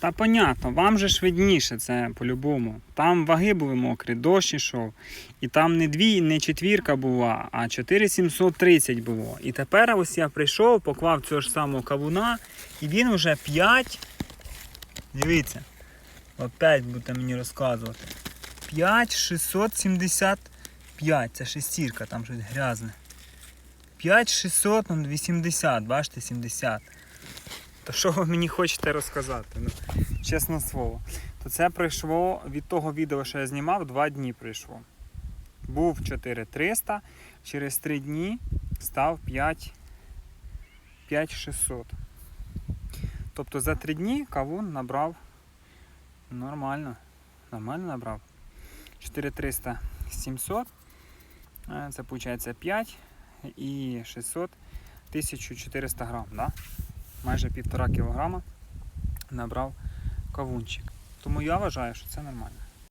Та понятно, вам же ж видніше це по-любому. Там ваги були мокрі, дощ ішов. І там не дві, не четвірка була, а 4730 було. І тепер ось я прийшов, поклав цього ж самого кавуна, і він вже 5. Дивіться. Опять будете мені розказувати. 5675. Це шестірка, там щось грязне. 5680, бачите, 70. То що ви мені хочете розказати? Ну, чесне слово. То це пройшло від того відео, що я знімав, 2 дні пройшло. Був 4300, через 3 дні став 5 5600. Тобто за 3 дні кавун набрав нормально. Нормально набрав. 4300 700. Е, Це виходить 5 і 600 1400 грам. Да? Майже півтора кілограма набрав кавунчик. Тому я вважаю, що це нормально.